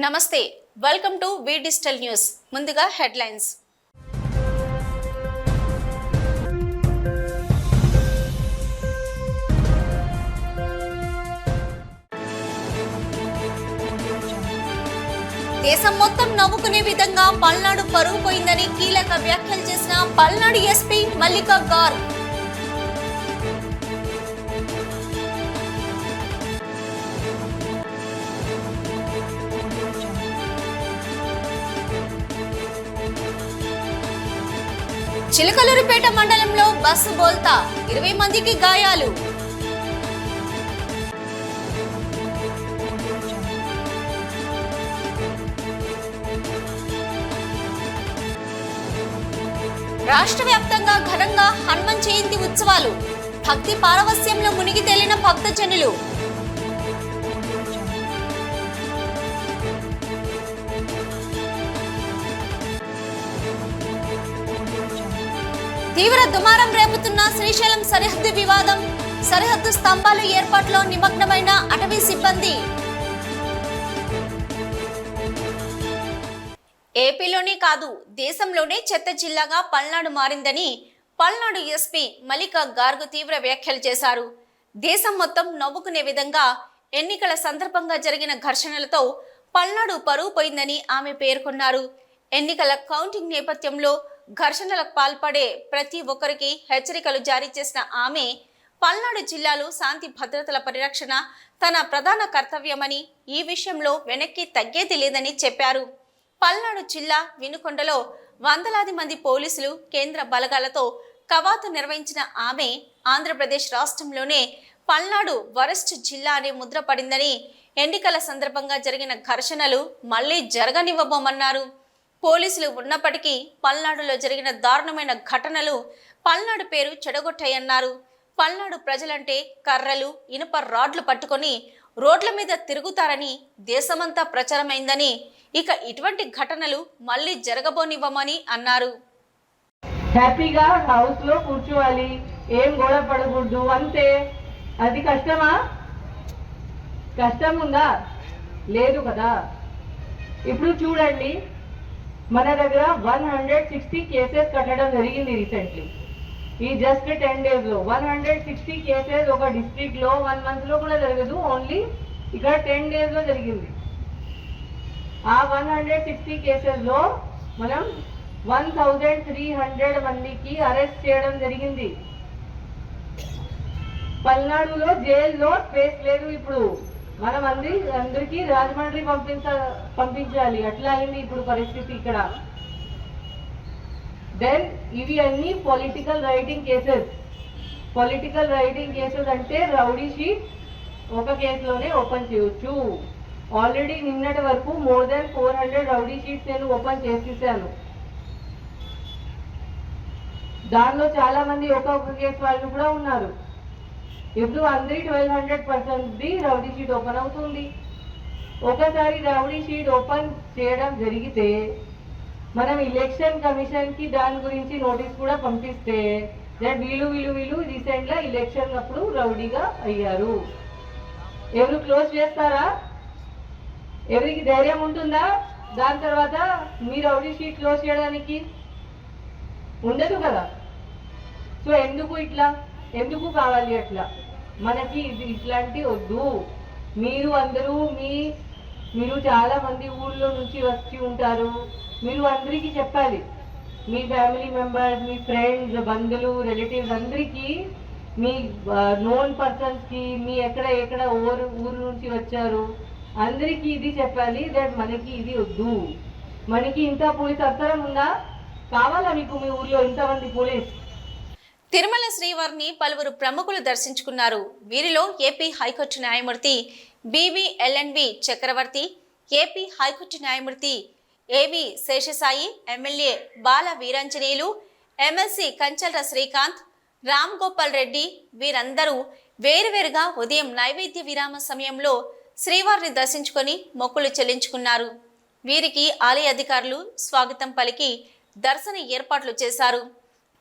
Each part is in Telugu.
నమస్తే welcome to V digital news ముందుగా హెడ్లైన్స్ దేశం మొత్తం నవ్వుకునే విధంగా పల్నాడు పరుగు పోయిందని కీలక వ్యాఖ్యలు చేసిన పల్నాడు ఎస్పీ మల్లికా గార్గ్ చిలకలూరుపేట మండలంలో బస్సు బోల్తా. ఇరవై మందికి గాయాలు. రాష్ట్ర వ్యాప్తంగా ఘనంగా హనుమన్ జయంతి ఉత్సవాలు. భక్తి పారవస్యంలో మునిగి తేలిన భక్తజనులు. తీవ్ర దుమారం రేపుతున్న శ్రీశైలం సరిహద్దు వివాదం సరిహద్దు స్తంభాలు ఏర్పాటులో నిమగ్నమైన అటవీ సిబ్బంది. ఏపీలోనే కాదు దేశంలోనే చెత్త జిల్లాగా పల్నాడు మారిందని పల్నాడు ఎస్పీ మలిక గార్గ్ తీవ్ర వ్యాఖ్యలు చేశారు. దేశం మొత్తం నవ్వుకునే విధంగా ఎన్నికల సందర్భంగా జరిగిన ఘర్షణలతో పల్నాడు పరువు పోయిందని ఆమె పేర్కొన్నారు. ఎన్నికల కౌంటింగ్ నేపథ్యంలో ఘర్షణలకు పాల్పడే ప్రతి ఒక్కరికి హెచ్చరికలు జారీ చేసిన ఆమె పల్నాడు జిల్లాలో శాంతి భద్రతల పరిరక్షణ తన ప్రధాన కర్తవ్యమని ఈ విషయంలో వెనక్కి తగ్గేది లేదని చెప్పారు. పల్నాడు జిల్లా వినుకొండలో వందలాది మంది పోలీసులు కేంద్ర బలగాలతో కవాతు నిర్వహించిన ఆమె ఆంధ్రప్రదేశ్ రాష్ట్రంలోనే పల్నాడు వరస్ట్ జిల్లా అనే ముద్ర పడిందని ఎన్నికల సందర్భంగా జరిగిన ఘర్షణలు మళ్ళీ జరగనివ్వబోమన్నారు. పోలీసులు ఉన్నప్పటికీ పల్నాడులో జరిగిన దారుణమైన ఘటనలు పల్నాడు పేరు చెడగొట్టాయన్నారు. పల్నాడు ప్రజలంటే కర్రలు ఇనుప రాడ్లు పట్టుకొని రోడ్ల మీద తిరుగుతారని దేశమంతా ప్రచారమైందని ఇక ఇటువంటి ఘటనలు మళ్ళీ జరగబోనివ్వమని అన్నారు. హ్యాపీగా హౌస్లో కూర్చోవాలి. ఏం గొడవ పడకూడదు. అంతే. అది కష్టమా? కష్టం ఉందా? లేదు కదా. ఇప్పుడు చూడండి. మన దగ్గర వన్ హండ్రెడ్ సిక్స్టీ కేసెస్ కట్టడం జరిగింది రీసెంట్లీ ఈ జస్ట్ టెన్ డేస్లో వన్ హండ్రెడ్ సిక్స్టీ కేసెస్ ఒక డిస్ట్రిక్ట్లో వన్ మంత్లో కూడా జరగదు. ఓన్లీ ఇక్కడ టెన్ డేస్లో జరిగింది. ఆ వన్ హండ్రెడ్ సిక్స్టీ కేసెస్లో మనం వన్ థౌజండ్ త్రీ హండ్రెడ్ మందికి అరెస్ట్ చేయడం జరిగింది. పల్నాడులో జైల్లో స్పేస్ లేదు ఇప్పుడు. మనం అంది అందరికీ రాజమండ్రి పంపించ పంపించాలి. అట్లా అయింది ఇప్పుడు పరిస్థితి ఇక్కడ. దెన్ ఇవి అన్ని political rioting cases political rioting cases అంటే రౌడీ షీట్ ఒక కేసులోనే ఓపెన్ చేయొచ్చు. ఆల్రెడీ నిన్నటి వరకు more than four hundred rowdy sheets నేను ఓపెన్ చేసేసాను. దానిలో చాలామంది ఒక్కొక్క కేసు వాళ్ళు కూడా ఉన్నారు. ఇప్పుడు అందరి twelve hundred percent the rowdy sheet open అవుతుంది. ఒకసారి రౌడీ షీట్ ఓపెన్ చేయడం జరిగితే మనం ఎలక్షన్ కమిషన్కి దాని గురించి నోటీస్ కూడా పంపిస్తే వీళ్ళు వీళ్ళు వీళ్ళు రీసెంట్గా ఎలక్షన్ అప్పుడు రౌడీగా అయ్యారు. ఎవరు క్లోజ్ చేస్తారా? ఎవరికి ధైర్యం ఉంటుందా? దాని తర్వాత మీ రౌడీ షీట్ క్లోజ్ చేయడానికి ఉండదు కదా. సో ఎందుకు ఇట్లా? ఎందుకు కావాలి అట్లా? మనకి ఇది ఇట్లాంటి వద్దు. మీరు అందరూ మీ మీరు చాలా మంది ఊళ్ళో నుంచి వచ్చి ఉంటారు. మీరు అందరికీ చెప్పాలి. మీ ఫ్యామిలీ మెంబర్స్ మీ ఫ్రెండ్స్ బంధువులు రిలేటివ్స్ అందరికీ మీ నోన్ పర్సన్స్కి మీ ఎక్కడ ఎక్కడ ఊరు ఊరు నుంచి వచ్చారు. అందరికీ ఇది చెప్పాలి. దట్ మనకి ఇది వద్దు. మనకి ఇంత పోలీస్ అవసరం ఉందా? కావాలా మీకు మీ ఊర్లో ఇంతమంది పోలీస్? తిరుమల శ్రీవారిని పలువురు ప్రముఖులు దర్శించుకున్నారు. వీరిలో ఏపీ హైకోర్టు న్యాయమూర్తి బీవీఎల్ఎన్వి చక్రవర్తి ఏపీ హైకోర్టు న్యాయమూర్తి AV Seshasai MLA Bala Veeranjaneyulu MLC Kancharla Srikanth Ram Gopal Reddy వీరందరూ వేరువేరుగా ఉదయం నైవేద్య విరామ సమయంలో శ్రీవారిని దర్శించుకొని మొక్కులు చెల్లించుకున్నారు. వీరికి ఆలయ అధికారులు స్వాగతం పలికి దర్శన ఏర్పాట్లు చేశారు.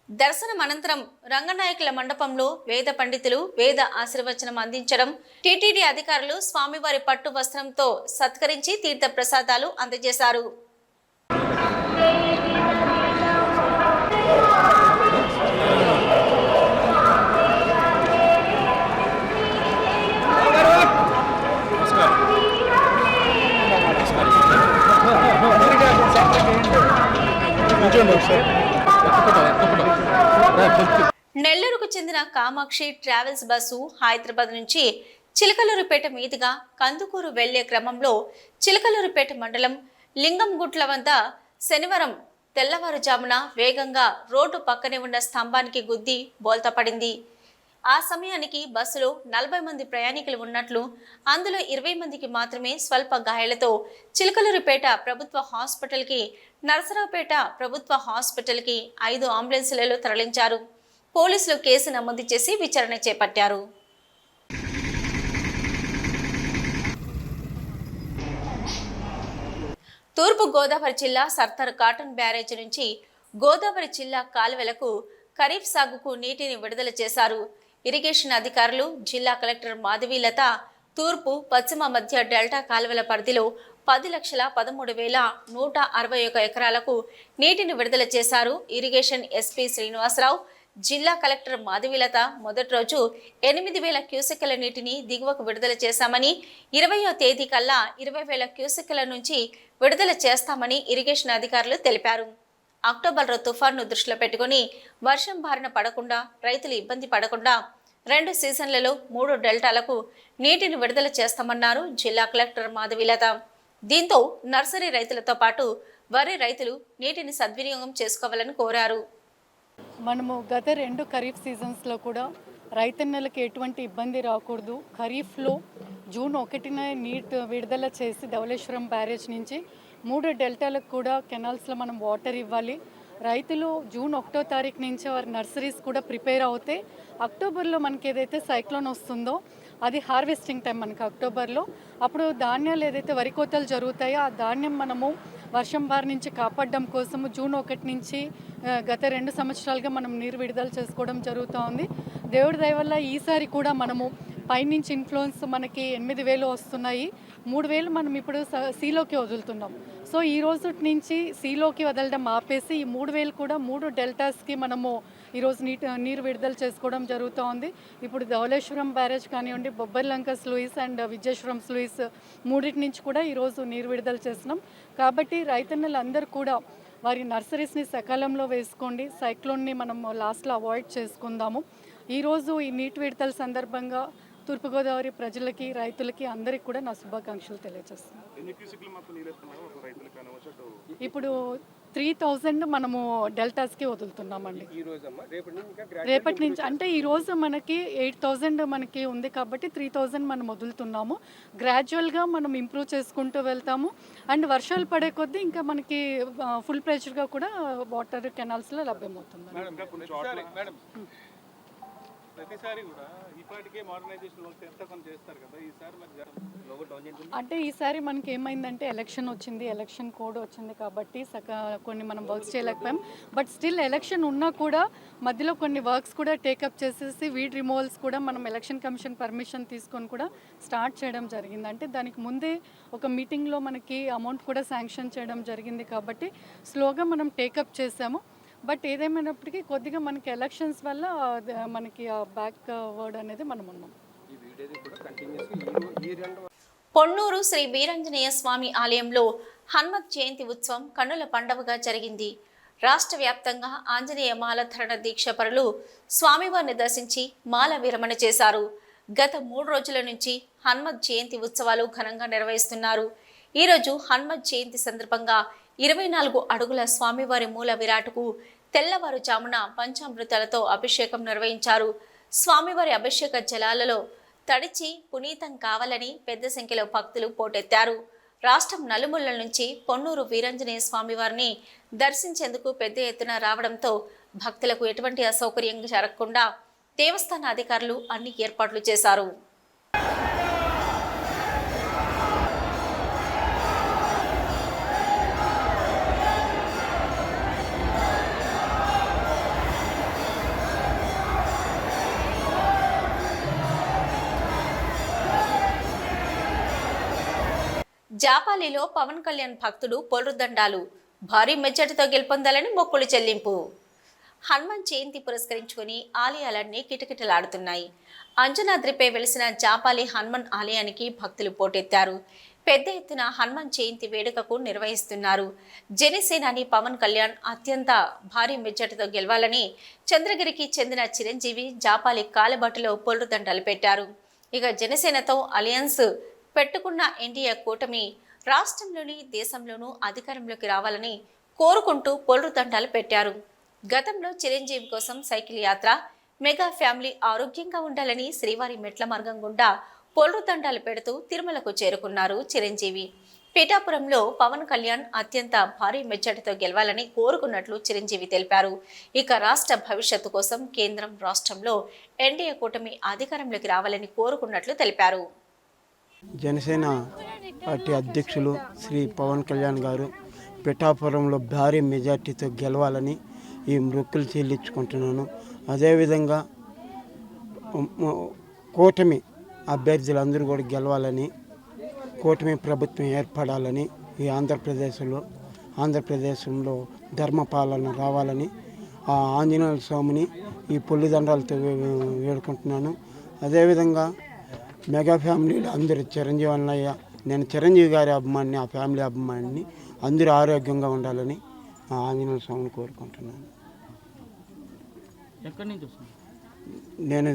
దర్శనం అనంతరం రంగనాయకుల మండపంలో వేద పండితులు వేద ఆశీర్వచనం అందించడం టీటీడీ అధికారులు స్వామివారి పట్టు వస్త్రంతో సత్కరించి తీర్థ ప్రసాదాలు అందజేశారు Thank you. నెల్లూరుకు చెందిన కామాక్షి ట్రావెల్స్ బస్సు హైదరాబాద్ నుంచి చిలకలూరుపేట మీదుగా కందుకూరు వెళ్ళే క్రమంలో చిలకలూరుపేట మండలం లింగంగుట్ల వద్ద శనివారం తెల్లవారుజామున వేగంగా రోడ్డు పక్కనే ఉన్న స్తంభానికి గుద్ది బోల్తపడింది ఆ సమయానికి బస్సులో నలభై మంది ప్రయాణికులు ఉన్నట్లు అందులో ఇరవై మందికి మాత్రమే స్వల్ప గాయాలతో చిలకలూరుపేట ప్రభుత్వ హాస్పిటల్కి నరసరావుపేట ప్రభుత్వ హాస్పిటల్కి ఐదు అంబులెన్సులలో తరలించారు. పోలీసులు కేసు నమోదు చేసి విచారణ చేపట్టారు. తూర్పు గోదావరి జిల్లా సర్దార్ కాటన్ బ్యారేజ్ నుంచి గోదావరి జిల్లా కాలువలకు ఖరీఫ్ సాగుకు నీటిని విడుదల చేశారు. ఇరిగేషన్ అధికారులు జిల్లా కలెక్టర్ మాధవీలత తూర్పు పశ్చిమ మధ్య డెల్టా కాలువల పరిధిలో పది లక్షల పదమూడు వేల నూట అరవై ఒక ఎకరాలకు నీటిని విడుదల చేశారు ఇరిగేషన్ ఎస్పీ శ్రీనివాసరావు. జిల్లా కలెక్టర్ మాధవీలత మొదటి రోజు ఎనిమిది వేల క్యూసెక్ల నీటిని దిగువకు విడుదల చేశామని ఇరవయో తేదీ కల్లా ఇరవై వేల క్యూసెక్ల నుంచి విడుదల చేస్తామని ఇరిగేషన్ అధికారులు తెలిపారు. అక్టోబర్లో తుఫాన్ను దృష్టిలో పెట్టుకుని వర్షం బారిన పడకుండా రైతులు ఇబ్బంది పడకుండా రెండు సీజన్లలో మూడు డెల్టాలకు నీటిని విడుదల చేస్తామన్నారు జిల్లా కలెక్టర్ మాధవీలత. దీంతో నర్సరీ రైతులతో పాటు వరి రైతులు నీటిని సద్వినియోగం చేసుకోవాలని కోరారు. మనము గత రెండు ఖరీఫ్ సీజన్స్లో కూడా రైతన్నలకు ఎటువంటి ఇబ్బంది రాకూడదు. ఖరీఫ్లో జూన్ ఒకటిన నీట్ విడుదల చేసి ధవళేశ్వరం బ్యారేజ్ నుంచి మూడు డెల్టాలకు కూడా కెనాల్స్లో మనం వాటర్ ఇవ్వాలి. రైతులు జూన్ ఒకటో తారీఖు నుంచి వారి నర్సరీస్ కూడా ప్రిపేర్ అవుతాయి అక్టోబర్లో మనకి ఏదైతే సైక్లోన్ వస్తుందో అది హార్వెస్టింగ్ టైం మనకి అక్టోబర్లో. అప్పుడు ధాన్యాలు ఏదైతే వరి కోతలు జరుగుతాయో ఆ ధాన్యం మనము వర్షం బారి నుంచి కాపాడడం కోసము జూన్ ఒకటి నుంచి గత రెండు సంవత్సరాలుగా మనం నీరు విడుదల చేసుకోవడం జరుగుతూ ఉంది దేవుడి దయ వల్ల ఈసారి కూడా మనము పైనుంచి ఇన్ఫ్లుయెన్స్ మనకి ఎనిమిది వేలు వస్తున్నాయి. మూడు వేలు మనం ఇప్పుడు స- సీలోకి వదులుతున్నాం. సో ఈ రోజు నుంచి సీలోకి వదలడం ఆపేసి ఈ మూడు వేలు కూడా మూడు డెల్టాస్కి మనము ఈరోజు నీటి నీరు విడుదల చేసుకోవడం జరుగుతూ ఉంది ఇప్పుడు ధవళేశ్వరం బ్యారేజ్ కానివ్వండి Bobbarlanka sluice and Vijayeswaram sluice మూడింటి నుంచి కూడా ఈరోజు నీరు విడుదల చేస్తున్నాం. కాబట్టి రైతన్నలందరూ కూడా వారి నర్సరీస్ని సకాలంలో వేసుకోండి సైక్లోన్ని మనం లాస్ట్లో అవాయిడ్ చేసుకుందాము. ఈరోజు ఈ నీటి విడతల సందర్భంగా తూర్పుగోదావరి ప్రజలకి రైతులకి అందరికీ కూడా నా శుభాకాంక్షలు తెలియజేస్తున్నాను ఇప్పుడు త్రీ థౌజండ్ మనము డెల్టాస్కి వదులుతున్నామండి. రేపటి నుంచి ఇంకా రేపటి నుంచి అంటే ఈ రోజు మనకి ఎయిట్ థౌజండ్ మనకి ఉంది కాబట్టి త్రీ థౌజండ్ మనం వదులుతున్నాము. గ్రాడ్యువల్గా మనం ఇంప్రూవ్ చేసుకుంటూ వెళ్తాము. అండ్ వర్షాలు పడే కొద్దీ ఇంకా మనకి ఫుల్ ప్రెషర్గా కూడా వాటర్ కెనాల్స్లో లభ్యమవుతుంది ప్రతిసారి కూడా ఇప్పటికే మోడర్నైజేషన్ వర్క్ ఎంత కొంత చేస్తారు కదా ఈసారి మరి లోగో డౌన్ చేయండి. అంటే ఈసారి మనకి ఏమైందంటే ఎలక్షన్ వచ్చింది ఎలక్షన్ కోడ్ వచ్చింది కాబట్టి సక కొన్ని మనం వర్క్స్ చేయలేకపోయాం. బట్ స్టిల్ ఎలక్షన్ ఉన్నా కూడా మధ్యలో కొన్ని వర్క్స్ కూడా టేకప్ చేసేసి వీడ్ రిమూవల్స్ కూడా మనం ఎలక్షన్ కమిషన్ పర్మిషన్ తీసుకొని కూడా స్టార్ట్ చేయడం జరిగింది. అంటే దానికి ముందే ఒక మీటింగ్లో మనకి అమౌంట్ కూడా శాంక్షన్ చేయడం జరిగింది కాబట్టి స్లోగా మనం టేకప్ చేసాము. బట్ ఏదేమైనప్పటికీ కొద్దిగా మనకి ఎలక్షన్స్ వల్ల మనకి బ్యాక్ వర్డ్ అనేది మనం ఉన్నాం. ఈ వీడియోది కూడా కంటిన్యూస్ ఈ ఈ రెండు పొన్నూరు శ్రీ వీరాంజనేయ స్వామి ఆలయంలో హనుమత్ జయంతి ఉత్సవం కన్నుల పండవగా జరిగింది. రాష్ట్ర వ్యాప్తంగా ఆంజనేయ మాలధరణ దీక్ష పరులు స్వామివారిని దర్శించి మాల విరమణ చేశారు. గత మూడు రోజుల నుంచి హనుమత్ జయంతి ఉత్సవాలు ఘనంగా నిర్వహిస్తున్నారు. ఈరోజు హనుమత్ జయంతి సందర్భంగా ఇరవై నాలుగు అడుగుల స్వామివారి మూల విరాటుకు తెల్లవారుజామున పంచామృతాలతో అభిషేకం నిర్వహించారు. స్వామివారి అభిషేక జలాలలో తడిచి పునీతం కావాలని పెద్ద సంఖ్యలో భక్తులు పోటెత్తారు. రాష్ట్రం నలుమూలల నుంచి పొన్నూరు వీరంజనేయ స్వామివారిని దర్శించేందుకు పెద్ద ఎత్తున రావడంతో భక్తులకు ఎటువంటి అసౌకర్యం జరగకుండా దేవస్థాన అధికారులు అన్ని ఏర్పాట్లు చేశారు. జాపాలిలో పవన్ కళ్యాణ్ భక్తుడు పొలరుదండాలు భారీ మెచ్చటితో గెలుపొందాలని మొక్కులు చెల్లింపు. హనుమాన్ జయంతి పురస్కరించుకొని ఆలయాలన్నీ కిటకిటలాడుతున్నాయి. అంజనాద్రిపై వెలిసిన జాపాలి హనుమాన్ ఆలయానికి భక్తులు పోటెత్తారు. పెద్ద ఎత్తున హనుమాన్ జయంతి వేడుకకు నిర్వహిస్తున్నారు. జనసేనాని పవన్ కళ్యాణ్ అత్యంత భారీ మెజార్టీతో గెలవాలని చంద్రగిరికి చెందిన చిరంజీవి జాపాలి కాలబాటులో పొల్లుదండలు పెట్టారు. ఇక జనసేనతో అలయన్స్ పెట్టుకున్న ఎన్డీఏ కూటమి రాష్ట్రంలోని దేశంలోనూ అధికారంలోకి రావాలని కోరుకుంటూ పొల్లుదండాలు పెట్టారు. గతంలో చిరంజీవి కోసం సైకిల్ యాత్ర మెగా ఫ్యామిలీ ఆరోగ్యంగా ఉండాలని శ్రీవారి మెట్ల మార్గం గుండా పొల్లుదండాలు పెడుతూ తిరుమలకు చేరుకున్నారు చిరంజీవి. పిఠాపురంలో పవన్ కళ్యాణ్ అత్యంత భారీ మెచ్చటితో గెలవాలని కోరుకున్నట్లు చిరంజీవి తెలిపారు. ఇక రాష్ట్ర భవిష్యత్తు కోసం కేంద్రం రాష్ట్రంలో ఎన్డీఏ కూటమి అధికారంలోకి రావాలని కోరుకున్నట్లు తెలిపారు. జనసేన పార్టీ అధ్యక్షులు శ్రీ పవన్ కళ్యాణ్ గారు పిఠాపురంలో భారీ మెజార్టీతో గెలవాలని ఈ మృక్కులు చెల్లించుకుంటున్నాను. అదేవిధంగా కూటమి అభ్యర్థులందరూ కూడా గెలవాలని కూటమి ప్రభుత్వం ఏర్పడాలని ఈ ఆంధ్రప్రదేశ్లో ఆంధ్రప్రదేశంలో ధర్మపాలన రావాలని ఆ ఆంజనేయ స్వామిని ఈ పొల్లిదండాలతో వేడుకుంటున్నాను. అదేవిధంగా మెగా ఫ్యామిలీలో అందరూ చిరంజీవి అన్నయ్య నేను చిరంజీవి గారి అభిమాని ఆ ఫ్యామిలీ అభిమానిని అందరూ ఆరోగ్యంగా ఉండాలని ఆ ఆంజనేయ స్వామిని కోరుకుంటున్నాను. ఎక్కడి నుంచి నేను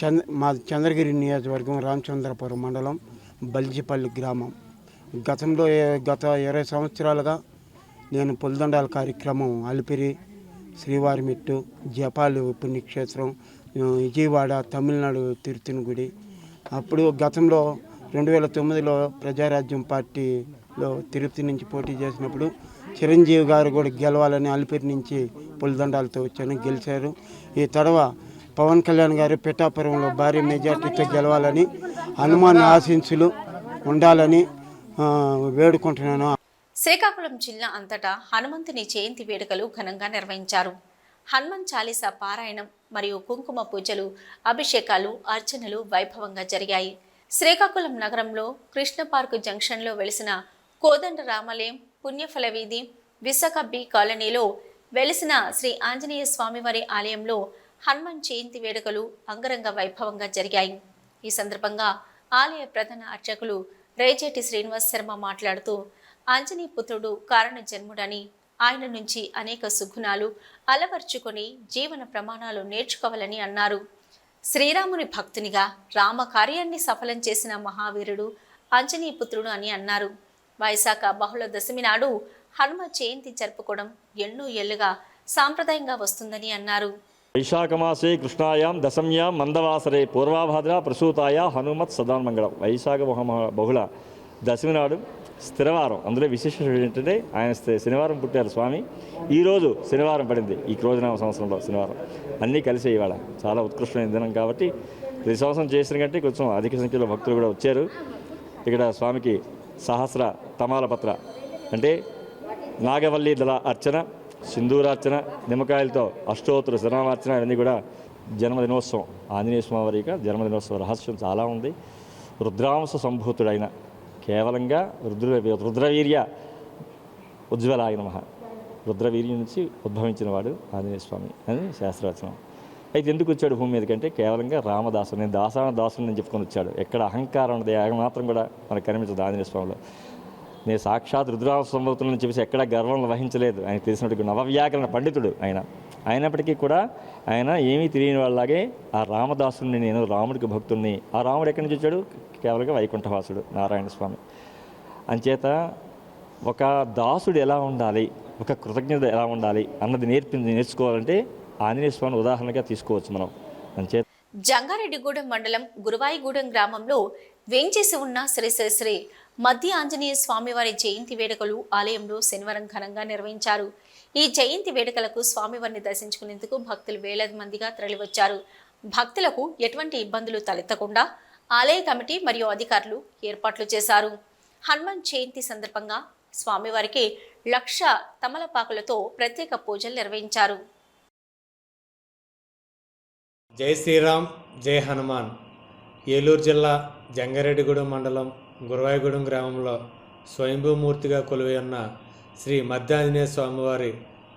చంద్ర మా చంద్రగిరి నియోజకవర్గం రామచంద్రపురం మండలం బల్జిపల్లి గ్రామం. గతంలో గత ఇరవై సంవత్సరాలుగా నేను పులిదండాల కార్యక్రమం అలిపిరి శ్రీవారిమెట్టు జపాలి పుణ్యక్షేత్రం విజయవాడ తమిళనాడు తిరుతిని గుడి అప్పుడు గతంలో రెండు వేల తొమ్మిదిలో ప్రజారాజ్యం పార్టీలో తిరుపతి నుంచి పోటీ చేసినప్పుడు చిరంజీవి గారు కూడా గెలవాలని అలిపిరి నుంచి పులిదండాలతో వచ్చాను గెలిచారు. ఈ తడవ పవన్ కళ్యాణ్ గారు పిఠాపురంలో భారీ మెజార్టీతో గెలవాలని హనుమాన్ ఆశీస్సులు ఉండాలని వేడుకుంటున్నాను. శ్రీకాకుళం జిల్లా అంతటా హనుమంతుని జయంతి వేడుకలు ఘనంగా నిర్వహించారు. హనుమాన్ చాలీసా పారాయణం మరియు కుంకుమ పూజలు అభిషేకాలు అర్చనలు వైభవంగా జరిగాయి. శ్రీకాకుళం నగరంలో కృష్ణ పార్కు జంక్షన్లో వెలిసిన కోదండ రామాలయం పుణ్యఫల వీధి విశాఖ బి కాలనీలో వెలిసిన శ్రీ ఆంజనేయ స్వామివారి ఆలయంలో హనుమాన్ జయంతి వేడుకలు అంగరంగ వైభవంగా జరిగాయి. ఈ సందర్భంగా ఆలయ ప్రధాన అర్చకులు రేజేటి శ్రీనివాస్ శర్మ మాట్లాడుతూ ఆంజనేయ పుత్రుడు కారణ జన్ముడని ఆయన నుంచి అనేక సుగుణాలు అలవర్చుకొని జీవన ప్రమాణాలు నేర్చుకోవాలని అన్నారు. శ్రీరాముని భక్తునిగా రామ కార్యాన్ని సఫలం చేసిన మహావీరుడు అంజనీపుత్రుడు అని అన్నారు. వైశాఖ బహుళ దశమి నాడు హనుమ జయంతి జరుపుకోవడం ఎన్నో ఏళ్ళుగా సాంప్రదాయంగా వస్తుందని అన్నారు. వైశాఖమాసే కృష్ణాయాం దశమ్యాం మందవాసరే పూర్వాభాద్ర ప్రసూతాయ హనుమత్ సదాన్మంగళం. వైశాఖ బహుళ దశమి నాడు స్థిరవారం. అందులో విశేషం ఏంటంటే ఆయన శనివారం పుట్టారు స్వామి. ఈరోజు శనివారం పడింది. ఈ క్రోజనామ సంవత్సరంలో శనివారం. అన్నీ కలిసి ఇవాళ. చాలా ఉత్కృష్టమైన దినం కాబట్టి ప్రతి సంవత్సరం చేసిన కంటే కొంచెం అధిక సంఖ్యలో భక్తులు కూడా వచ్చారు. ఇక్కడ స్వామికి సహస్ర తమాలపత్ర అంటే నాగవల్లి దళ అర్చన సింధూరార్చన నిమ్మకాయలతో అష్టోత్తర శరణార్చన ఇవన్నీ కూడా జన్మదినోత్సవం. ఆంజనేయ స్వామి వారి యొక్క జన్మదినోత్సవ రహస్యం చాలా ఉంది. రుద్రాంశ సంభూతుడైన కేవలంగా రుద్ర రుద్రవీర్య ఉజ్వలాయ నమ. రుద్రవీర్యం నుంచి ఉద్భవించిన వాడు ఆంజనేయ స్వామి అని శాస్త్రవచనం. అయితే ఎందుకు వచ్చాడు భూమి మీదకంటే కేవలంగా రామదాసు నేను దాసాన దాసుని నేను చెప్పుకొని వచ్చాడు. ఎక్కడ అహంకారం ఉన్నది మాత్రం కూడా మనకు కనిపించదు ఆంజనేయ స్వామిలో. నేను సాక్షాత్ రుద్రామ సంభవతులను చెప్పేసి ఎక్కడా గర్వం వహించలేదు. ఆయన తెలిసినట్టు నవవ్యాకరణ పండితుడు ఆయన. అయినప్పటికీ కూడా ఆయన ఏమీ తెలియని వాళ్ళలాగే ఆ రామదాసుని నేను రాముడికి భక్తుడిని ఆ రాముడు ఎక్కడి నుంచి వచ్చాడు? కేవలంగా వైకుంఠవాసుడు నారాయణ స్వామి. అంచేత ఒక దాసుడు ఎలా ఉండాలి? ఒక కృతజ్ఞత ఎలా ఉండాలి? అన్నది నేర్పింది నేర్చుకోవాలంటే ఆంజనేయ స్వామిని ఉదాహరణగా తీసుకోవచ్చు మనం. అంచేత జంగారెడ్డిగూడెం మండలం గురువాయిగూడెం గ్రామంలో వేంచేసి ఉన్న శ్రీ శ్రీ శ్రీ మధ్య ఆంజనేయ స్వామివారి జయంతి వేడుకలు ఆలయంలో శనివారం ఘనంగా నిర్వహించారు. ఈ జయంతి వేడుకలకు స్వామివారిని దర్శించుకునేందుకు భక్తులు వేలాది మందిగా తరలివచ్చారు. భక్తులకు ఎటువంటి ఇబ్బందులు తలెత్తకుండా ఆలయ కమిటీ మరియు అధికారులు ఏర్పాట్లు చేశారు. హనుమాన్ జయంతి సందర్భంగా స్వామివారికి లక్ష తమలపాకులతో ప్రత్యేక పూజలు నిర్వహించారు. జై శ్రీరామ్ జై హనుమాన్. ఏలూరు జిల్లా జంగారెడ్డిగూడెం మండలం గురవాయిగూడెం గ్రామంలో స్వయంభూమూర్తిగా కొలువై ఉన్న శ్రీ మధ్యాంజనేయ స్వామివారి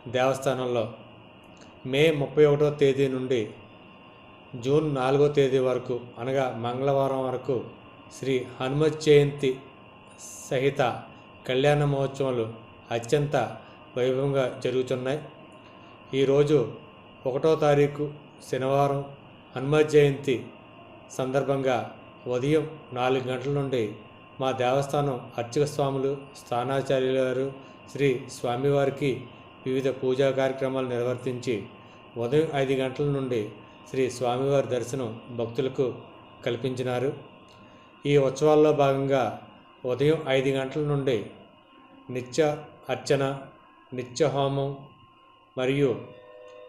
దేవస్థానంలో మే ముప్పై ఒకటో తేదీ నుండి జూన్ నాలుగో తేదీ వరకు అనగా మంగళవారం వరకు శ్రీ హనుమత్ జయంతి సహిత కళ్యాణ మహోత్సవాలు అత్యంత వైభవంగా జరుగుతున్నాయి. ఈరోజు ఒకటో తారీఖు శనివారం హనుమత్ జయంతి సందర్భంగా ఉదయం నాలుగు గంటల నుండి మా దేవస్థానం అర్చక స్వాములు స్థానాచార్యుల గారు శ్రీ స్వామివారికి వివిధ పూజా కార్యక్రమాలు నిర్వర్తించి ఉదయం ఐదు గంటల నుండి శ్రీ స్వామివారి దర్శనం భక్తులకు కల్పించినారు. ఈ ఉత్సవాల్లో భాగంగా ఉదయం ఐదు గంటల నుండి నిత్య అర్చన నిత్య హోమం మరియు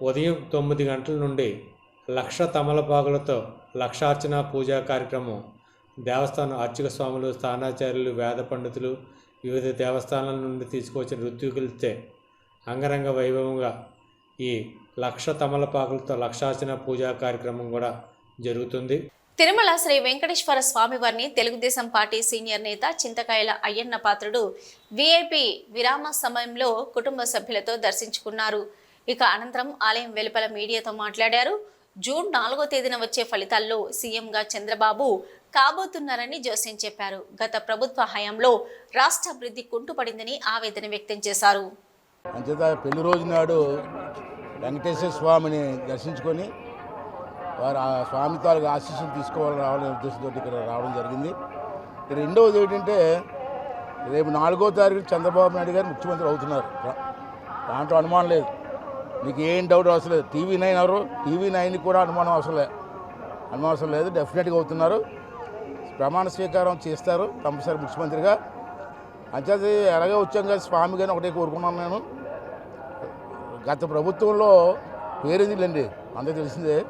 ఉదయం తొమ్మిది గంటల నుండి లక్ష తమలపాకులతో లక్షార్చన పూజా కార్యక్రమం దేవస్థానం అర్చక స్వాములు స్థానాచార్యులు వేద పండితులు వివిధ దేవస్థానాల నుండి తీసుకొచ్చిన ఋత్వికులతో అంగరంగ వైభవంగా ఈ లక్ష తమలపాకులతో లక్షాచన పూజా కార్యక్రమం కూడా జరుగుతుంది. తిరుమల శ్రీ వెంకటేశ్వర స్వామివారిని తెలుగుదేశం పార్టీ సీనియర్ నేత చింతకాయల అయ్యన్న పాత్రుడు విఐపి విరామ సమయంలో కుటుంబ సభ్యులతో దర్శించుకున్నారు. ఇక అనంతరం ఆలయం వెలుపల మీడియాతో మాట్లాడారు. జూన్ నాలుగో తేదీన వచ్చే ఫలితాల్లో సీఎంగా చంద్రబాబు కాబోతున్నారని జోసెన్ చెప్పారు. గత ప్రభుత్వ హయాంలో రాష్ట్ర అభివృద్ధి కుంటుపడిందని ఆవేదన వ్యక్తం చేశారు. అంచేత పెళ్ళి రోజు నాడు వెంకటేశ్వర స్వామిని దర్శించుకొని వారు ఆ స్వామి తాలూకు ఆశీస్సులు తీసుకోవాలని రావాలనే ఉద్దేశంతో ఇక్కడ రావడం జరిగింది. రెండవది ఏంటంటే రేపు నాలుగో తారీఖు చంద్రబాబు నాయుడు గారు ముఖ్యమంత్రి అవుతున్నారు. దాంట్లో అనుమానం లేదు. మీకు ఏం డౌట్ అవసరం లేదు. టీవీ నైన్ ఎవరు? టీవీ నైన్కి కూడా అనుమానం అవసరం లేదు అనుమానం అవసరం లేదు. డెఫినెట్గా అవుతున్నారు. ప్రమాణ స్వీకారం చేస్తారు కంపల్సరీ ముఖ్యమంత్రిగా. అంచేది ఎలాగే వచ్చాం కదా స్వామి కానీ ఒకటే కోరుకున్నాను నేను. గత ప్రభుత్వంలో పేరెందులండి అందరూ తెలిసిందే.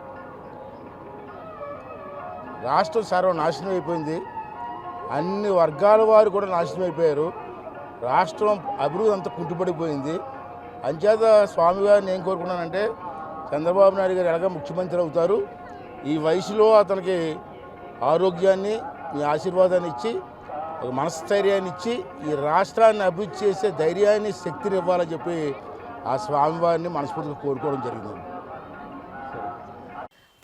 రాష్ట్రం సర్వనాశనం అయిపోయింది. అన్ని వర్గాల వారు కూడా నాశనం అయిపోయారు. రాష్ట్రం అభివృద్ధి అంతా కుంటుపడిపోయింది. అంచేత స్వామివారిని ఏం కోరుకున్నానంటే చంద్రబాబు నాయుడు గారు ఎలాగ ముఖ్యమంత్రి అవుతారు? ఈ వయసులో అతనికి ఆరోగ్యాన్ని మీ ఆశీర్వాదాన్ని ఇచ్చి ఒక మనస్థైర్యాన్ని ఇచ్చి ఈ రాష్ట్రాన్ని అభివృద్ధి చేసే ధైర్యాన్ని శక్తిని ఇవ్వాలని చెప్పి ఆ స్వామివారిని మనస్ఫూర్తిగా కోరుకోవడం జరిగింది.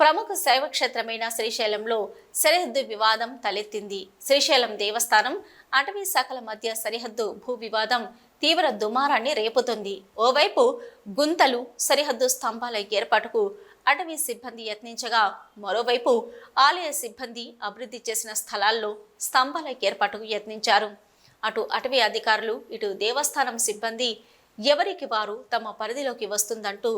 ప్రముఖ శైవ క్షేత్రమైన శ్రీశైలంలో సరిహద్దు వివాదం తలెత్తింది. శ్రీశైలం దేవస్థానం అటవీ శాఖల మధ్య సరిహద్దు భూ వివాదం తీవ్ర దుమారాన్ని రేపుతుంది. ఓవైపు గుంతలు సరిహద్దు స్తంభాల ఏర్పాటుకు అటవీ సిబ్బంది యత్నించగా మరోవైపు ఆలయ సిబ్బంది అభివృద్ధి చేసిన స్థలాల్లో స్తంభాల ఏర్పాటుకు యత్నించారు. అటు అటవీ అధికారులు ఇటు దేవస్థానం సిబ్బంది ఎవరికి వారు తమ పరిధిలోకి వస్తుందంటూ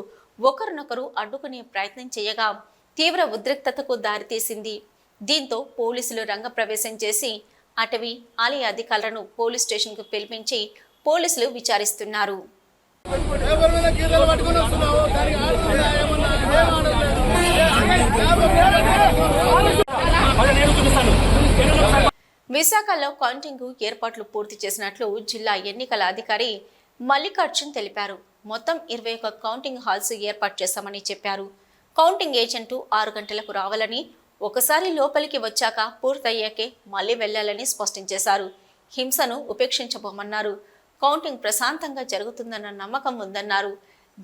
ఒకరినొకరు అడ్డుకునే ప్రయత్నం చేయగా తీవ్ర ఉద్రిక్తతకు దారితీసింది దీంతో పోలీసులు రంగప్రవేశం చేసి అటవీ ఆలయ అధికారులను పోలీస్ స్టేషన్కు పిలిపించి పోలీసులు విచారిస్తున్నారు. విశాఖలో కౌంటింగ్ ఏర్పాట్లు పూర్తి చేసినట్లు జిల్లా ఎన్నికల అధికారి మల్లికార్జున్ తెలిపారు. మొత్తం ఇరవై ఒక్క కౌంటింగ్ హాల్స్ ఏర్పాటు చేశామని చెప్పారు. కౌంటింగ్ ఏజెంటు ఆరు గంటలకు రావాలని ఒకసారి లోపలికి వచ్చాక పూర్తయ్యాకే మళ్ళీ వెళ్ళాలని స్పష్టం చేశారు. హింసను ఉపేక్షించబోమన్నారు. కౌంటింగ్ ప్రశాంతంగా జరుగుతుందన్న నమ్మకం ఉందన్నారు.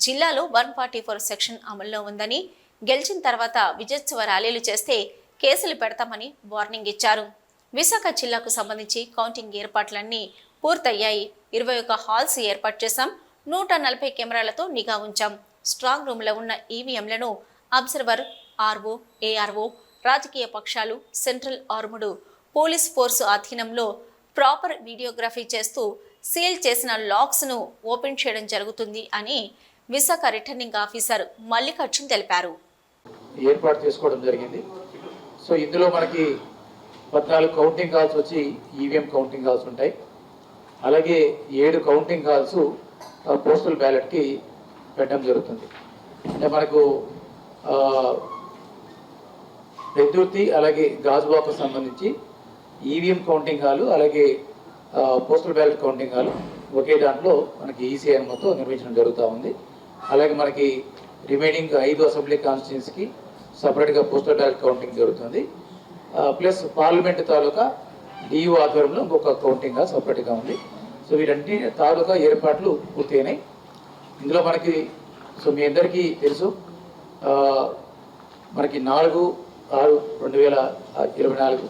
జిల్లాలో వన్ ఫార్టీ ఫోర్ సెక్షన్ అమల్లో ఉందని గెలిచిన తర్వాత విజయోత్సవ ర్యాలీలు చేస్తే కేసులు పెడతామని వార్నింగ్ ఇచ్చారు. విశాఖ జిల్లాకు సంబంధించి కౌంటింగ్ ఏర్పాట్లన్నీ పూర్తయ్యాయి. ఇరవై ఒక్క హాల్స్ ఏర్పాటు చేశాం. నూట నలభై కెమెరాలతో నిఘా ఉంచాం. స్ట్రాంగ్ రూమ్లో ఉన్న ఈవీఎంలను అబ్జర్వర్ ఆర్ఓ ఏఆర్ఓ రాజకీయ పక్షాలు సెంట్రల్ ఆర్ముడు పోలీస్ ఫోర్సు అధీనంలో ప్రాపర్ వీడియోగ్రఫీ చేస్తూ సీల్ చేసిన లాక్స్ను ఓపెన్ చేయడం జరుగుతుంది అని విశాఖ రిటర్నింగ్ ఆఫీసర్ మల్లికార్జున్ తెలిపారు. ఏర్పాటు చేసుకోవడం జరిగింది. సో ఇందులో మనకి పద్నాలుగు కౌంటింగ్ హాల్స్ వచ్చి ఈవీఎం కౌంటింగ్ హాల్స్ ఉంటాయి. అలాగే ఏడు కౌంటింగ్ హాల్స్ పోస్టల్ బ్యాలెట్కి పెట్టడం జరుగుతుంది. అంటే మనకు ఆ, పెద్దుర్తి అలాగే గాజువాకు సంబంధించి ఈవీఎం కౌంటింగ్ హాలు అలాగే పోస్టల్ బ్యాలెట్ కౌంటింగ్ హాల్ ఒకే దాంట్లో మనకి ఈసీఐ అనుమతితో నిర్మించడం జరుగుతూ ఉంది. అలాగే మనకి రిమైనింగ్ ఐదు అసెంబ్లీ కాన్స్టిట్యూన్స్కి సపరేట్గా పోస్టల్ బ్యాలెట్ కౌంటింగ్ జరుగుతుంది. ప్లస్ పార్లమెంట్ తాలూకా డియు ఆధ్వర్యంలో ఇంకొక కౌంటింగ్ సపరేట్గా ఉంది. సో వీరన్ని తాలూకా ఏర్పాట్లు పూర్తయినాయి. ఇందులో మనకి సో మీ అందరికీ తెలుసు మనకి నాలుగు ఆరు రెండు వేల ఇరవై నాలుగు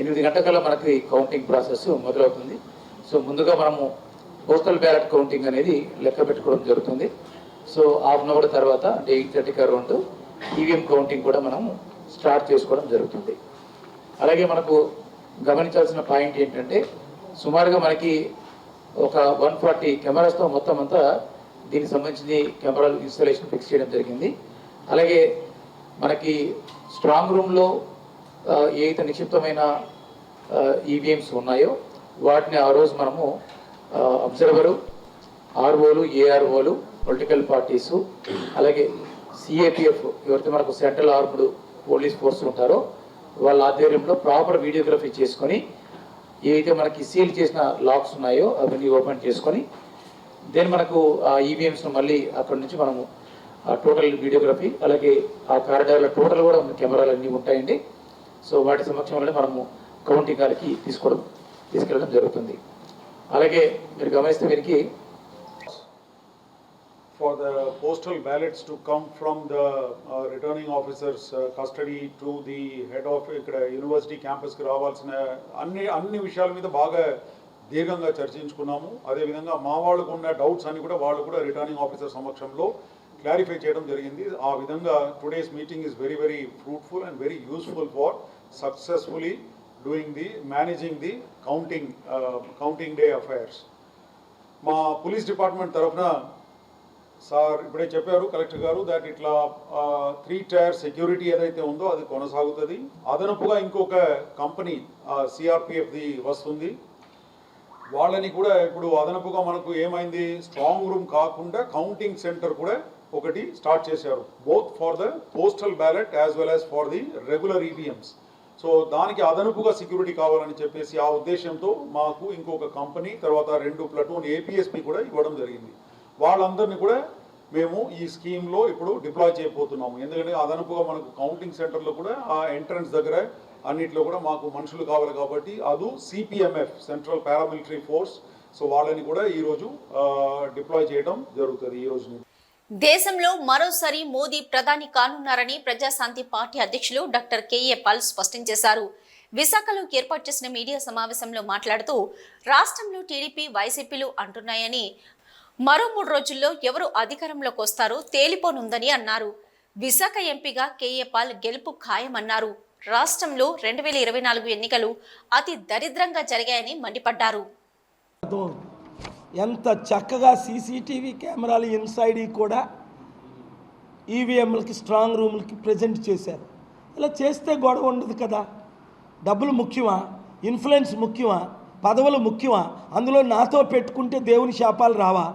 ఎనిమిది గంటకల్లా మనకి కౌంటింగ్ ప్రాసెస్ మొదలవుతుంది. సో ముందుగా మనము పోస్టల్ బ్యాలెట్ కౌంటింగ్ అనేది లెక్క పెట్టుకోవడం జరుగుతుంది. సో హాఫ్ అన్ అవర్ తర్వాత అంటే ఎయిట్ థర్టీకి అరౌండ్ ఈవీఎం కౌంటింగ్ కూడా మనం స్టార్ట్ చేసుకోవడం జరుగుతుంది. అలాగే మనకు గమనించాల్సిన పాయింట్ ఏంటంటే సుమారుగా మనకి ఒక వన్ ఫార్టీ కెమెరాస్తో మొత్తం అంతా దీనికి సంబంధించి కెమెరాలు ఇన్స్టాలేషన్ ఫిక్స్ చేయడం జరిగింది. అలాగే మనకి స్ట్రాంగ్ రూమ్లో ఏదైతే నిక్షిప్తమైన ఈవీఎంస్ ఉన్నాయో వాటిని ఆ రోజు మనము అబ్జర్వరు ఆర్ఓలు ఏఆర్ఓలు పొలిటికల్ పార్టీసు అలాగే సిఏపిఎఫ్ ఎవరైతే మనకు సెంట్రల్ ఆర్మ్డ్ పోలీస్ ఫోర్స్ ఉంటారో వాళ్ళ ఆధ్వర్యంలో ప్రాపర్ వీడియోగ్రఫీ చేసుకొని ఏవైతే మనకి సీల్ చేసిన లాక్స్ ఉన్నాయో అవన్నీ ఓపెన్ చేసుకొని దెన్ మనకు ఆ ఈవీఎంస్ను మళ్ళీ అక్కడ నుంచి మనము ఆ టోటల్ వీడియోగ్రఫీ అలాగే ఆ కారిడార్ల టోటల్ కూడా కెమెరాలు అన్నీ ఉంటాయండి. సో వాటి సమక్షంలోనే మనము కౌంటింగ్ గారికి తీసుకోవడం తీసుకెళ్ళడం జరుగుతుంది. అలాగే మీరు గమనిస్తే వీరికి for the postal ballots to come from the uh, returning officers uh, custody to the head of ఇక్కడ యూనివర్సిటీ క్యాంపస్కి రావాల్సిన అన్ని అన్ని విషయాల మీద బాగా దీర్ఘంగా చర్చించుకున్నాము. అదేవిధంగా మా వాళ్ళకు ఉన్న డౌట్స్ అన్ని కూడా వాళ్ళు కూడా రిటర్నింగ్ ఆఫీసర్ సమక్షంలో క్లారిఫై చేయడం జరిగింది. ఆ విధంగా today's meeting is very very fruitful and very useful for successfully doing the managing the counting counting day affairs మా పోలీస్ డిపార్ట్మెంట్ తరఫున సార్ ఇప్పుడే చెప్పారు కలెక్టర్ గారు దట్ ఇట్లా త్రీ టైర్ సెక్యూరిటీ ఏదైతే ఉందో అది కొనసాగుతుంది. అదనపుగా ఇంకొక కంపెనీ సిఆర్పిఎఫ్ది వస్తుంది. వాళ్ళని కూడా ఇప్పుడు అదనపుగా మనకు ఏమైంది? స్ట్రాంగ్ రూమ్ కాకుండా కౌంటింగ్ సెంటర్ కూడా ఒకటి స్టార్ట్ చేశారు. Both for the postal ballot as well as for the regular EVMs so దానికి అదనపుగా సెక్యూరిటీ కావాలని చెప్పేసి ఆ ఉద్దేశంతో మాకు ఇంకొక కంపెనీ తర్వాత రెండు ప్లటూన్ ఏపీఎస్పి కూడా ఇవ్వడం జరిగింది. వాళ్ళందరినీ కూడా మేము ఈ స్కీమ్లో ఇప్పుడు డిప్లాయ్ చేయబోతున్నాము. ఎందుకంటే అదనపుగా మనకు కౌంటింగ్ సెంటర్లో కూడా ఆ ఎంట్రన్స్ దగ్గర అన్నిట్లో కూడా మాకు మనుషులు కావాలి కాబట్టి అది CPMF central paramilitary force so వాళ్ళని కూడా ఈరోజు డిప్లాయ్ చేయడం జరుగుతుంది ఈ రోజు దేశంలో మరోసారి మోదీ ప్రధాని కానున్నారని ప్రజాశాంతి పార్టీ అధ్యక్షులు డాక్టర్ కేఏ పాల్ స్పష్టం చేశారు. విశాఖలో ఏర్పాటు చేసిన మీడియా సమావేశంలో మాట్లాడుతూ రాష్ట్రంలో టీడీపీ వైసీపీలు అంటున్నాయని మరో మూడు రోజుల్లో ఎవరు అధికారంలోకి వస్తారో తేలిపోనుందని అన్నారు. విశాఖ ఎంపీగా కేఏ పాల్ గెలుపు ఖాయమన్నారు. రాష్ట్రంలో రెండు వేల ఇరవై నాలుగు ఎన్నికలు అతి దరిద్రంగా జరిగాయని మండిపడ్డారు. ఎంత చక్కగా సీసీటీవీ కెమెరాలు ఇన్సైడ్ కూడా ఈవీఎంలకి స్ట్రాంగ్ రూమ్లకి ప్రజెంట్ చేశారు. ఇలా చేస్తే గొడవ ఉండదు కదా. డబ్బులు ముఖ్యమా? ఇన్ఫ్లుయెన్స్ ముఖ్యమా? పదవులు ముఖ్యమా? అందులో నాతో పెట్టుకుంటే దేవుని శాపాలు రావా?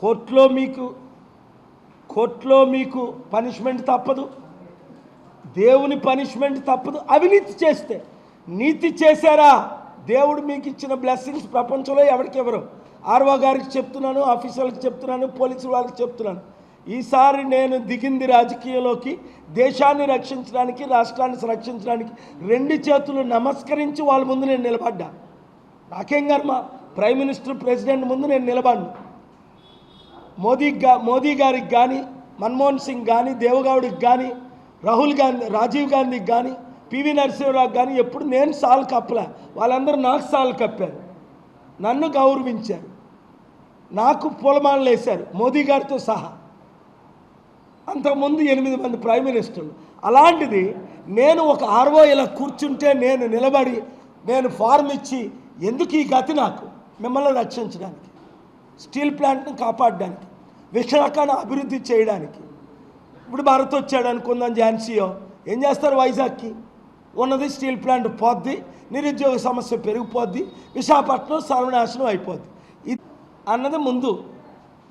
కోర్టులో మీకు కోర్టులో మీకు పనిష్మెంట్ తప్పదు. దేవుని పనిష్మెంట్ తప్పదు. అవినీతి చేస్తే నీతి చేశారా? దేవుడు మీకు ఇచ్చిన బ్లెస్సింగ్స్ ప్రపంచంలో ఎవరికి ఎవరు ఆర్వో గారికి చెప్తున్నాను ఆఫీసర్లకు చెప్తున్నాను పోలీసు వాళ్ళకి చెప్తున్నాను. ఈసారి నేను దిగింది రాజకీయంలోకి దేశాన్ని రక్షించడానికి రాష్ట్రాన్ని రక్షించడానికి రెండు చేతులు నమస్కరించి వాళ్ళ ముందు నేను నిలబడ్డా. నాకేం కర్మ? ప్రైమ్ మినిస్టర్ ప్రెసిడెంట్ ముందు నేను నిలబడ్ను. మోదీ గా మోదీ గారికి కానీ మన్మోహన్ సింగ్ కానీ దేవగౌడికి కానీ రాహుల్ గాంధీ రాజీవ్ గాంధీకి కానీ పివి నరసింహరావుకి కానీ ఎప్పుడు నేను సాల్ కప్పలే. వాళ్ళందరూ నాకు సాల్ కప్పారు. నన్ను గౌరవించారు. నాకు పూలమాలలు వేశారు. మోదీ గారితో సహా. అంతకుముందు ఎనిమిది మంది ప్రైమ్ మినిస్టర్లు. అలాంటిది నేను ఒక ఆర్వో ఇలా కూర్చుంటే నేను నిలబడి నేను ఫార్మ్ ఇచ్చి ఎందుకు ఈ గతి నాకు? మిమ్మల్ని రక్షించడానికి. స్టీల్ ప్లాంట్ని కాపాడడానికి. విశాఖను అభివృద్ధి చేయడానికి. ఇప్పుడు భారత్ వచ్చాడు అనుకుందాం ఝాన్సీయో. ఏం చేస్తారు వైజాగ్కి? ఉన్నది స్టీల్ ప్లాంట్ పోద్ది నిరుద్యోగ సమస్య పెరిగిపోద్ది విశాఖపట్నం సర్వనాశనం అయిపోద్ది. ఇది అన్నది ముందు.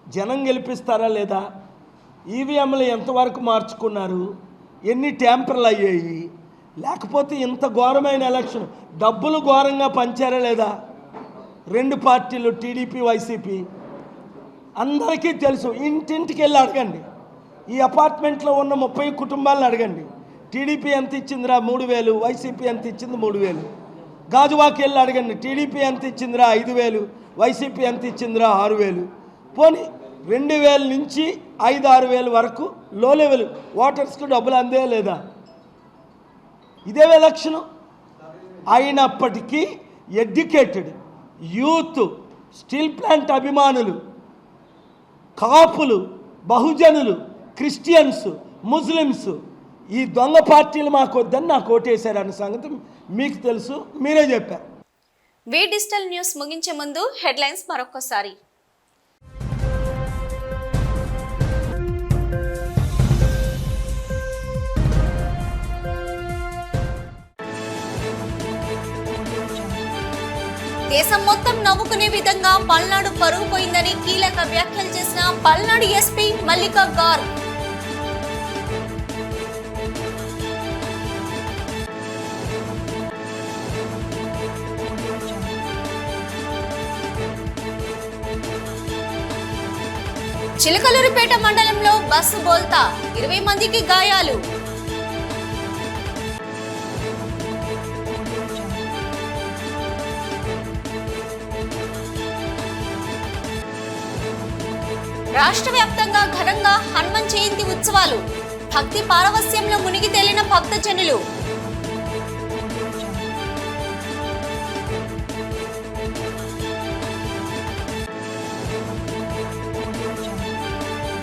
జనం గెలిపిస్తారా లేదా? ఈవీఎంలు ఎంతవరకు మార్చుకున్నారు? ఎన్ని ట్యాంపర్లు అయ్యాయి? లేకపోతే ఇంత ఘోరమైన ఎలక్షన్ డబ్బులు ఘోరంగా పంచారా లేదా? రెండు పార్టీలు టీడీపీ వైసీపీ. అందరికీ తెలుసు ఇంటింటికి వెళ్ళి అడగండి. ఈ అపార్ట్మెంట్లో ఉన్న ముప్పై కుటుంబాలను అడగండి. టీడీపీ ఎంత ఇచ్చిందిరా? మూడు వేలు. వైసీపీ ఎంత ఇచ్చింది? మూడు వేలు. గాజువాకి వెళ్ళి అడగండి. టీడీపీ ఎంత ఇచ్చిందిరా? ఐదు వేలు. వైసీపీ ఎంత ఇచ్చిందిరా? ఆరు వేలు. పోనీ రెండు వేల నుంచి ఐదు ఆరు వేలు వరకు లో లెవెల్ ఓటర్స్కి డబ్బులు అందే లేదా? ఇదే ఎలక్షన్ అయినప్పటికీ ఎడ్యుకేటెడ్ యూత్ స్టీల్ ప్లాంట్ అభిమానులు కాపులు బహుజనులు క్రిస్టియన్స్ ముస్లిమ్స్ ఈ దొంగ పార్టీలు మాకు వద్దని నాకు ఓటేశారన్న సంగతి మీకు తెలుసు మీరే చెప్పారు. వి డిజిటల్ న్యూస్ ముగించే ముందు హెడ్లైన్స్ మరొకసారి దేశం మొత్తం నవ్వుకునే విధంగా పల్నాడు పరువు పోయిందని కీలక వ్యాఖ్యలు చేసిన పల్నాడు ఎస్పీ మల్లికా గార్. చిలకలూరుపేట మండలంలో బస్సు బోల్తా. ఇరవై మందికి గాయాలు. రాష్ట్ర వ్యాప్తంగా ఘనంగా హనుమాన్ జయంతి ఉత్సవాలు భక్తి పారవస్యంలో మునిగి తేలిన భక్తజనులు.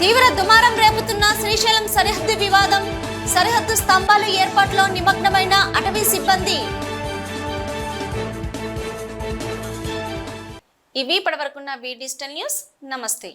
తీవ్ర దుమారం రేపుతున్న శ్రీశైలం సరిహద్దు వివాదం సరిహద్దు స్తంభాలు ఏర్పాటులో నిమగ్నమైన అటవీ సిబ్బంది. ఇవి ఇప్పటివరకున్న వి డిజిటల్ న్యూస్. నమస్తే.